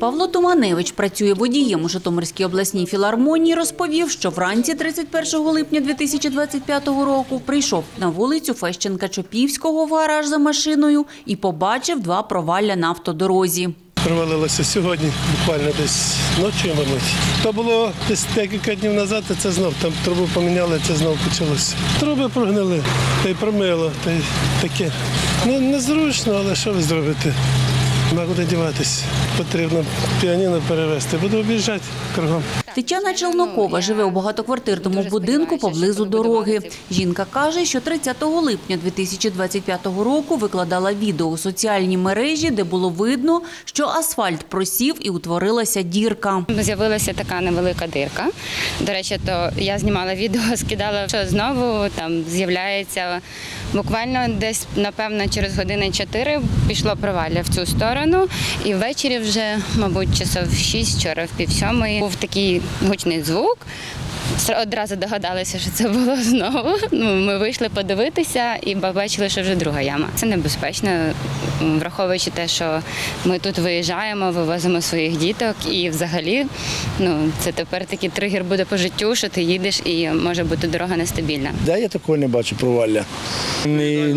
Павло Туманевич працює водієм у Житомирській обласній філармонії. Розповів, що вранці 31 липня 2025 року прийшов на вулицю Фещенка Чопівського в гараж за машиною і побачив два провалля на автодорозі. Провалилося сьогодні, буквально десь ночі, мабуть. То було десь декілька днів назад, і це знов там трубу поміняли, це знов почалося. Труби прогнили, та й промило, та й таке. Ну, незручно, але що ви зробите? Нема куди діватись. Потрібно піаніно перевезти. Буду об'їжджати кругом. Тетяна Челнокова живе у багатоквартирному будинку поблизу дороги. Жінка каже, що 30 липня 2025 року викладала відео у соціальні мережі, де було видно, що асфальт просів і утворилася дірка. З'явилася така невелика дирка. До речі, то я знімала відео, скидала, що знову там з'являється буквально десь, напевно, через години 4 пішло провалля в цю сторону. І ввечері вже, мабуть, часов 6, вчора в пів сьомої, був такий гучний звук. Одразу догадалися, що це було знову. Ну, ми вийшли подивитися і побачили, що вже друга яма. Це небезпечно, враховуючи те, що ми тут виїжджаємо, вивозимо своїх діток, і взагалі ну, це тепер такий тригер буде по життю, що ти їдеш і може бути дорога нестабільна. Де я такого не бачу провалля. Не,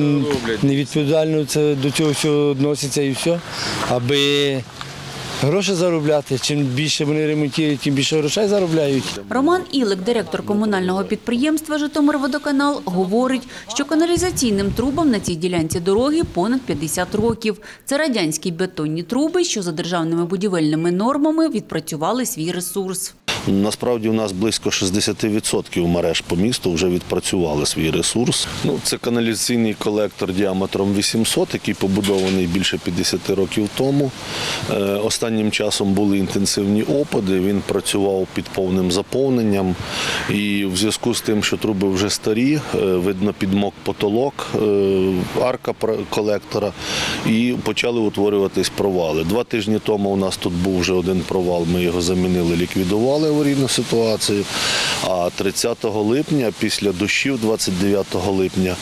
невідповідально це до цього всього відноситься і все. Аби гроші заробляти. Чим більше вони ремонтують, тим більше грошей заробляють. Роман Ілик, директор комунального підприємства «Житомирводоканал», говорить, що каналізаційним трубам на цій ділянці дороги понад 50 років. Це радянські бетонні труби, що за державними будівельними нормами відпрацювали свій ресурс. Насправді у нас близько 60% мереж по місту вже відпрацювали свій ресурс. Ну, це каналізаційний колектор діаметром 800, який побудований більше 50 років тому. Е, Останнім часом були інтенсивні опади. Він працював під повним заповненням. І в зв'язку з тим, що труби вже старі, е, видно підмок потолок, е, арка колектора, і почали утворюватись провали. Два тижні тому у нас тут був вже один провал. Ми його замінили, ліквідували аварійну ситуацію. А 30 липня, після дощів, 29 липня,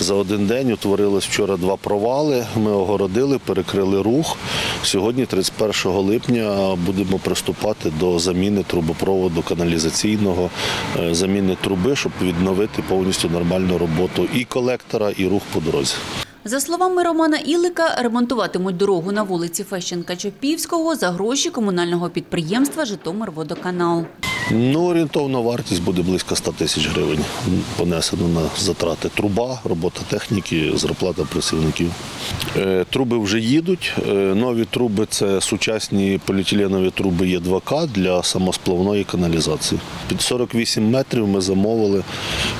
за один день утворилось вчора два провали. Ми огородили, перекрили рух. Сьогодні, 31 липня, будемо приступати до заміни трубопроводу каналізаційного, е, заміни труби, щоб відновити повністю нормальну роботу і колектора, і рух по дорозі. За словами Романа Ілика, ремонтуватимуть дорогу на вулиці Фещенка-Чопівського за гроші комунального підприємства «Житомирводоканал». Ну, орієнтовна вартість буде близько 100 тисяч гривень. Понесено на затрати труба, робота техніки, зарплата працівників. Е, Труби вже їдуть. Е, Нові труби це сучасні поліетиленові труби Є2К для самосплавної каналізації. Під 48 метрів ми замовили,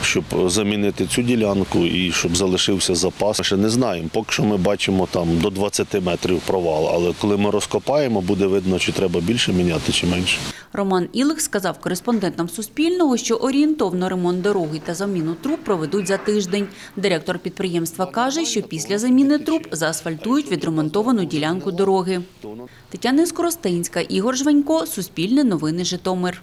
щоб замінити цю ділянку і щоб залишився запас. Ми ще не знаємо. Поки що ми бачимо там до 20 метрів провал, але коли ми розкопаємо, буде видно, чи треба більше міняти, чи менше. Роман Ілих сказав кореспондентам Суспільного, що орієнтовно ремонт дороги та заміну труб проведуть за тиждень. Директор підприємства каже, що після заміни труб заасфальтують відремонтовану ділянку дороги. Тетяна Скоростинська, Ігор Жванько, Суспільне новини Житомир.